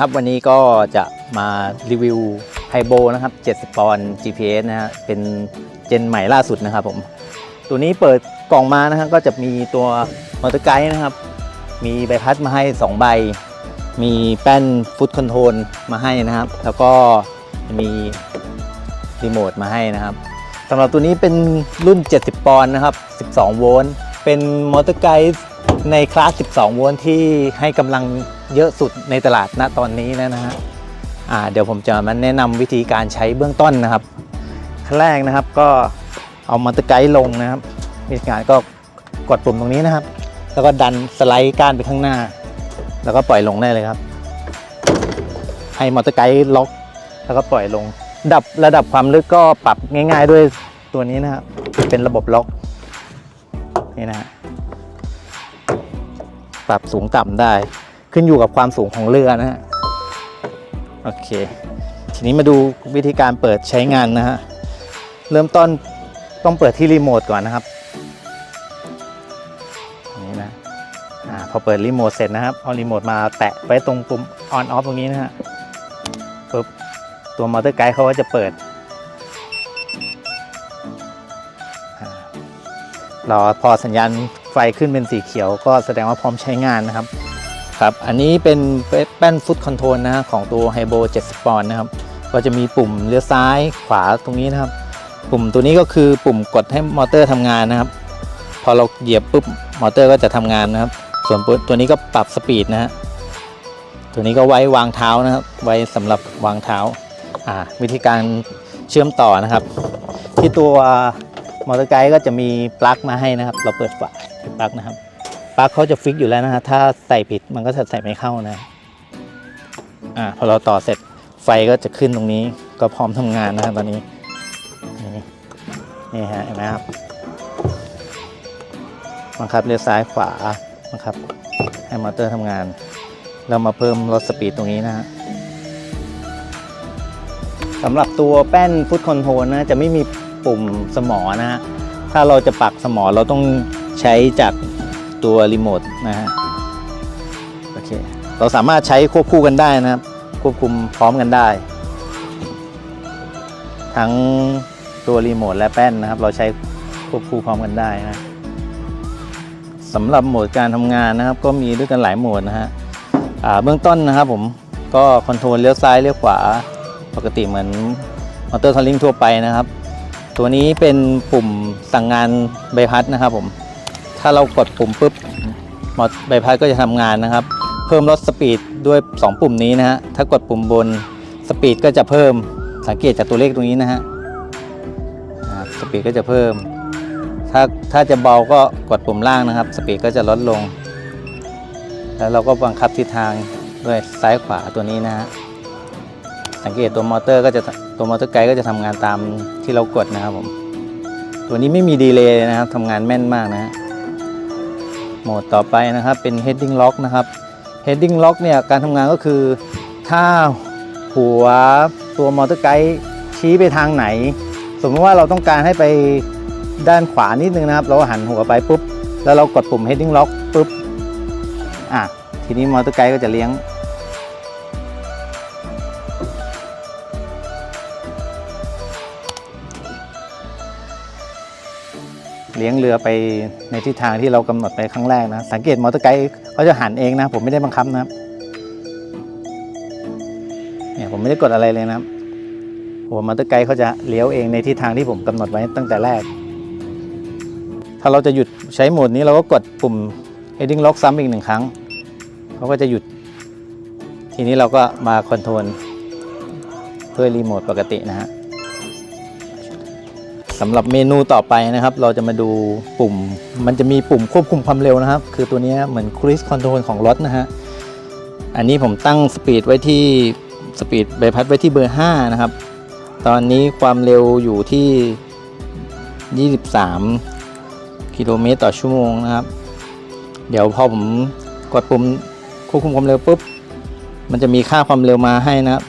ครับวันนี้ก็จะมารีวิวไฮโบนะครับ 70 ปอนด์ GPS นะฮะเป็นเจนใหม่ล่าสุดนะครับผม ตัวนี้เปิดกล่องมานะฮะก็จะมีตัวมอเตอร์ไกด์นะครับ มีใบพัดมาให้ 2 ใบ มีแป้นฟุตคอนโทรลมาให้นะครับ แล้วก็มีรีโมทมาให้นะครับสำหรับตัวนี้เป็นรุ่น 70 ปอนด์นะครับ 12 โวลต์เป็นมอเตอร์ไกด์ในคลาส 12 โวลต์ที่ให้กำลัง เยอะสุดในตลาดณตอนนี้นะฮะอ่าเดี๋ยวผมจะมาแนะนำวิธีการใช้เบื้องต้นนะครับขั้นแรกนะครับก็เอามอเตอร์ไกด์ลงนะครับวิธีการก็กดปุ่มตรงนี้นะครับ แล้วก็ดันสไลด์ก้านไปข้างหน้า แล้วก็ปล่อยลงได้เลยครับ ให้มอเตอร์ไกด์ล็อก แล้วก็ปล่อยลง ดับระดับความลึกก็ปรับง่าย ๆ ด้วยตัวนี้นะครับ เป็นระบบล็อก นี่นะฮะปรับสูงต่ำได้ ขึ้นอยู่กับความสูงของเรือนะฮะโอเค ทีนี้มาดูวิธีการเปิดใช้งานนะฮะเริ่มต้นต้องเปิดที่รีโมทก่อนนะครับนี่นะอ่าพอเปิดรีโมทเสร็จนะครับเอารีโมทมาแตะไว้ตรงปุ่ม on off ตรงนี้นะฮะปุ๊บตัวมอเตอร์ไกด์เขาก็จะเปิดรอพอสัญญาณไฟขึ้นเป็นสีเขียวก็แสดงว่าพร้อมใช้งานนะครับ ครับอันนี้เป็นแป้นฟุตคอนโทรลนะฮะของตัวไฮโบ7สปอนนะครับก็จะมีปุ่มเลี้ยวซ้ายขวาตรงนี้นะครับ ปุ่มตัวนี้ก็คือปุ่มกดให้มอเตอร์ทำงานนะครับ พอเราเหยียบปุ๊บมอเตอร์ก็จะทำงานนะครับ ส่วนตัวนี้ก็ปรับสปีดนะฮะตัวนี้ก็ไว้วางเท้านะครับ ไว้สำหรับวางเท้าอ่าวิธีการเชื่อมต่อนะครับ ที่ตัวมอเตอร์ไกด์ก็จะมีปลั๊กมาให้นะครับ เราเปิดฝาปลั๊กนะครับ ปลั๊กเขาจะฟิกอยู่แล้วนะฮะถ้าใส่ผิดมันก็จะใส่ไม่เข้านะอ่าพอเราต่อเสร็จไฟก็จะขึ้นตรงนี้ก็พร้อมทำงานนะครับตอนนี้นี่นี่ฮะเห็นไหมครับบังคับเลี้ยวซ้ายขวาบังคับให้มอเตอร์ทำงาน เรามาเพิ่มลดสปีดตรงนี้นะฮะสำหรับตัวแป้นฟุตคอนโทรลนะจะไม่มีปุ่มสมอนะฮะถ้าเราจะปักสมอเราต้องใช้จาก ตัวรีโมทนะฮะโอเคเราสามารถใช้ควบคู่กันได้นะครับ ควบคุมพร้อมกันได้ ทั้งตัวรีโมทและแป้นนะครับ เราใช้ควบคู่พร้อมกันได้นะสำหรับโหมดการทำงานนะครับ ก็มีด้วยกันหลายโหมดนะฮะเบื้องต้นนะครับผมก็คอนโทรลเลี้ยวซ้ายเลี้ยวขวาปกติเหมือนมอเตอร์คอลลิ่งทั่วไปนะครับ ตัวนี้เป็นปุ่มสั่งงานใบพัดนะครับผม ถ้าเรากดปุ่มปุ๊บมอใบพัดก็จะทำงานนะครับ เพิ่มลดสปีดด้วย 2 ปุ่มนี้นะฮะถ้ากดปุ่มบนสปีดก็จะเพิ่มสังเกตจากตัวเลขตรงนี้นะฮะสปีดก็จะเพิ่ม ถ้าถ้าจะเบาก็กดปุ่มล่างนะครับ สปีดก็จะลดลง แล้วเราก็บังคับทิศทางด้วยซ้ายขวาตัวนี้นะฮะสังเกตตัวมอเตอร์ก็จะตัวมอเตอร์ไกด์ก็จะทำงานตามที่เรากดนะครับผมตัวนี้ไม่มีดีเลย์นะครับทำงานแม่นมากนะฮะ โหมดต่อไปนะครับเป็น heading lock นะครับ heading lock เนี่ยการทำงานก็คือ ถ้าหัวตัวมอเตอร์ไกด์ชี้ไปทางไหน สมมติว่าเราต้องการให้ไปด้านขวานิดนึงนะครับ เราหันหัวไปปุ๊บ แล้วเรากดปุ่ม heading lock ปุ๊บ อะ ทีนี้มอเตอร์ไกด์ก็จะเลี้ยง เลี้ยงเรือไปในทิศทางที่เรากำหนดไปครั้งแรกนะ สังเกตมอเตอร์ไกด์เขาจะหันเองนะ ผมไม่ได้บังคับนะครับเนี่ยผมไม่ได้กดอะไรเลยนะครับหัวมอเตอร์ไกด์เขาจะเลี้ยวเองในทิศทางที่ผมกำหนดไว้ตั้งแต่แรก ถ้าเราจะหยุดใช้โหมดนี้เราก็กดปุ่ม heading lock ซ้ำอีกหนึ่งครั้งเขาก็จะหยุด ทีนี้เราก็มาคอนโทรลด้วยรีโมทปกตินะฮะ สำหรับเมนูต่อไปนะครับ เราจะมาดูปุ่ม มันจะมีปุ่มควบคุมความเร็วนะครับ คือตัวนี้เหมือน cruise control ของรถนะฮะ อันนี้ผมตั้งสปีดไว้ที่สปีดใบพัดไว้ที่เบอร์ 5 นะครับ ตอนนี้ความเร็วอยู่ที่ 23 กิโลเมตรต่อชั่วโมงนะครับ เดี๋ยวพอผมกดปุ่มควบคุมความเร็วปุ๊บ มันจะมีค่าความเร็วมาให้นะครับ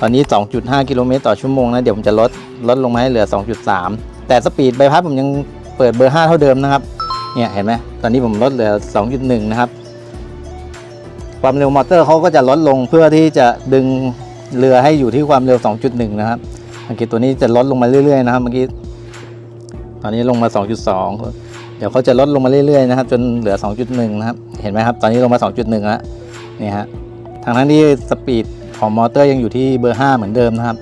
ตอนนี้ 2.5 กิโลเมตรต่อชั่วโมงนะเดี๋ยวผมจะลดลดลงมาให้เหลือ 2.3 แต่สปีดใบพัดผมยังเปิดเบอร์ 5 เท่าเดิมนะครับเนี่ยเห็นไหมตอนนี้ผมลดเหลือ 2.1 นะครับ ความเร็วมอเตอร์เขาก็จะลดลงเพื่อที่จะดึงเรือให้อยู่ที่ความเร็ว 2.1 นะครับสังเกตตัวนี้จะลดลงมาเรื่อยๆนะครับเมื่อกี้ตอนนี้ลงมา 2.2 เดี๋ยวเขาจะลดลงมาเรื่อยๆนะครับ จนเหลือ 2.1 นะครับ เห็นไหมครับ ตอนนี้ลงมา 2.1 แล้วนี่ฮะทางนั้นที่สปีด ของมอเตอร์ยังอยู่ที่เบอร์ 5 เหมือนเดิมนะครับ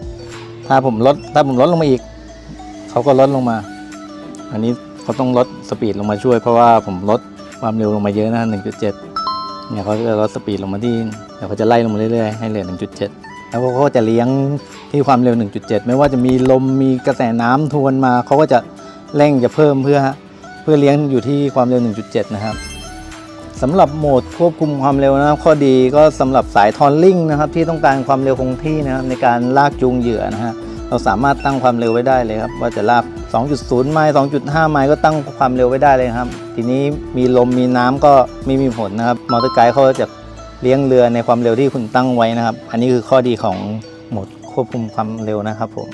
ถ้าผมลดถ้าผมลดลงมาอีก เขาก็ลดลงมา อันนี้เขาต้องลดสปีดลงมาช่วย เพราะว่าผมลดความเร็วลงมาเยอะนะ 1.7 เนี่ยเขาจะลดสปีดลงมาที่เดี๋ยวเขาจะไล่ลงมาเรื่อยๆให้เหลือ 1.7 แล้วเขาก็จะเลี้ยงที่ความเร็ว 1.7 ไม่ว่าจะมีลมมีกระแสน้ำทวนมาเขาก็จะเร่งจะเพิ่มเพื่อเพื่อเลี้ยงอยู่ที่ความเร็ว 1.7 นะครับ สำหรับโหมดควบคุมความเร็วนะครับ ข้อดีก็สำหรับสายทอนลิงนะครับ ที่ต้องการความเร็วคงที่นะครับในการลากจูงเหยื่อนะฮะเราสามารถตั้งความเร็วไว้ได้เลยครับ ว่าจะลาก 2.0 ไมล์ 2.5 ไมล์ก็ตั้งความเร็วไว้ได้เลยครับ ทีนี้มีลมมีน้ำก็ไม่มีผลนะครับมอเตอร์ไกด์เขาจะเลี้ยงเรือในความเร็วที่คุณตั้งไว้นะครับ อันนี้คือข้อดีของโหมดควบคุมความเร็วนะครับผม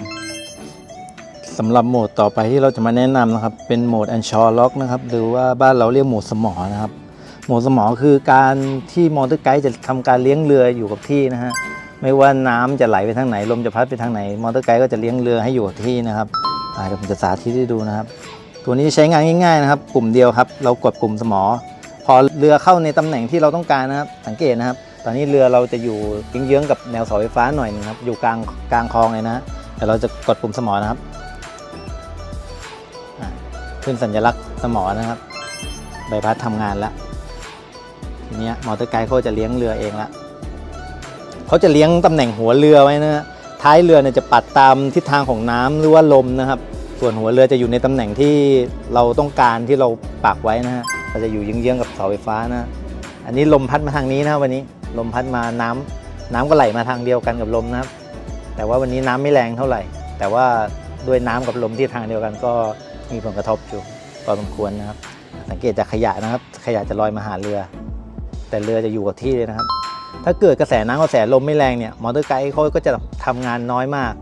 สำหรับโหมดต่อไปที่เราจะมาแนะนำนะครับ เป็นโหมด a n s h o r Lock นะครับ หรือว่าบ้านเราเรียกโหมดสมอนะครับ หมดสมอคือการที่มอเตอร์ไกด์จะทำการเลี้ยงเรืออยู่กับที่นะฮะไม่ว่าน้ำจะไหลไปทางไหนลมจะพัดไปทางไหน มอเตอร์ไกด์ก็จะเลี้ยงเรือให้อยู่กับที่นะครับเดี๋ยวผมจะสาธิตให้ดูนะครับ ตัวนี้ใช้งานง่าย ๆนะครับ ปุ่มเดียวครับ เรากดปุ่มสมอ พอเรือเข้าในตำแหน่งที่เราต้องการนะครับ สังเกตนะครับ ตอนนี้เรือเราจะอยู่เยื้องๆกับแนวเสาไฟฟ้าหน่อยนึงครับ อยู่กลางกลางคลองเลยนะแต่เราจะกดปุ่มสมอนะครับขึ้นสัญลักษณ์สมอนะครับใบพัดทำงานแล้ว ทีเนี้ยมอเตอร์ไกด์เขาจะเลี้ยงเรือเองละเขาจะเลี้ยงตำแหน่งหัวเรือไว้นะฮะท้ายเรือเนี่ยจะปัดตามทิศทางของน้ำหรือว่าลมนะครับ ส่วนหัวเรือจะอยู่ในตำแหน่งที่เราต้องการที่เราปักไว้นะฮะก็จะอยู่เยื้องๆกับเสาไฟฟ้านะ อันนี้ลมพัดมาทางนี้นะวันนี้ลมพัดมาน้ำน้ำก็ไหลมาทางเดียวกันกับลมนะครับ แต่ว่าวันนี้น้ำไม่แรงเท่าไหร่ แต่ว่าด้วยน้ำกับลมที่ทางเดียวกันก็มีผลกระทบอยู่พอสมควรนะครับ สังเกตจากขยะนะครับ ขยะจะลอยมาหาเรือ แต่เรือจะอยู่กับที่เลยนะครับ ถ้าเกิดกระแสน้ำกระแสลมไม่แรงเนี่ยมอเตอร์ไกด์เขาก็จะทำงานน้อยมาก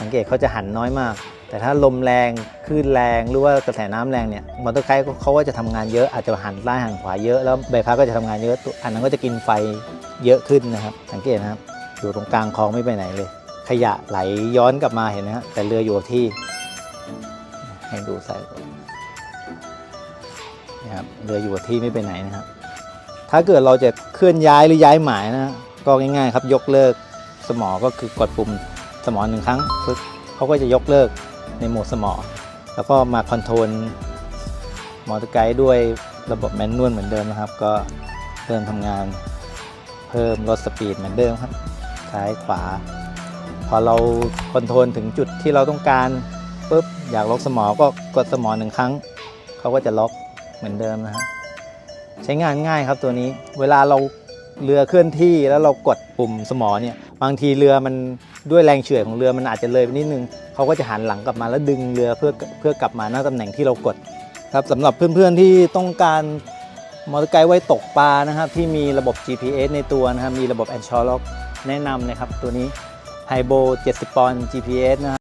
สังเกตเขาจะหันน้อยมาก แต่ถ้าลมแรงคลื่นแรงหรือว่ากระแสน้ำแรงเนี่ยมอเตอร์ไกด์เขาก็จะทำงานเยอะอาจจะหันซ้ายหันขวาเยอะแล้วใบพัดก็จะทำงานเยอะตัวอันนั้นก็จะกินไฟเยอะขึ้นนะครับ สังเกตนะครับอยู่ตรงกลางคลองไม่ไปไหนเลย ขยะไหลย้อนกลับมาเห็นไหมฮะแต่เรืออยู่กับที่ ให้ดูใส่ก่อนนะครับเรืออยู่กับที่ไม่ไปไหนนะครับ ถ้าเกิดเราจะเคลื่อนย้ายหรือย้ายหมายนะก็ง่ายๆครับยกเลิกสมอก็คือกดปุ่มสมอหนึ่งครั้งปึ๊บเขาก็จะยกเลิกในโหมดสมอ แล้วก็มาคอนโทรลมอเตอร์ไกด์ด้วยระบบแมนนวลเหมือนเดิมนะครับ ก็เริ่มทำงานเพิ่มลดสปีดเหมือนเดิมครับซ้ายขวา พอเราคอนโทรลถึงจุดที่เราต้องการปุ๊บอยากล็อกสมอก็กดสมอหนึ่งครั้ง เขาก็จะล็อกเหมือนเดิมนะครับ ใช้งานง่ายครับตัวนี้ เวลาเราเรือเคลื่อนที่แล้วเรากดปุ่มสมอเนี่ยบางทีเรือมันด้วยแรงเฉื่อยของเรือมันอาจจะเลยไปนิดนึงเขาก็จะหันหลังกลับมาแล้วดึงเรือเพื่อเพื่อกลับมาหน้าตำแหน่งที่เรากดครับสำหรับเพื่อนๆที่ต้องการมอเตอร์ไกด์ไว้ตกปลานะครับที่มีระบบ GPS ในตัวนะครับมีระบบ a n c h o r Lock แนะนำนะครับตัวนี้ h y b o 70 ปอนด์ GPS นะครับ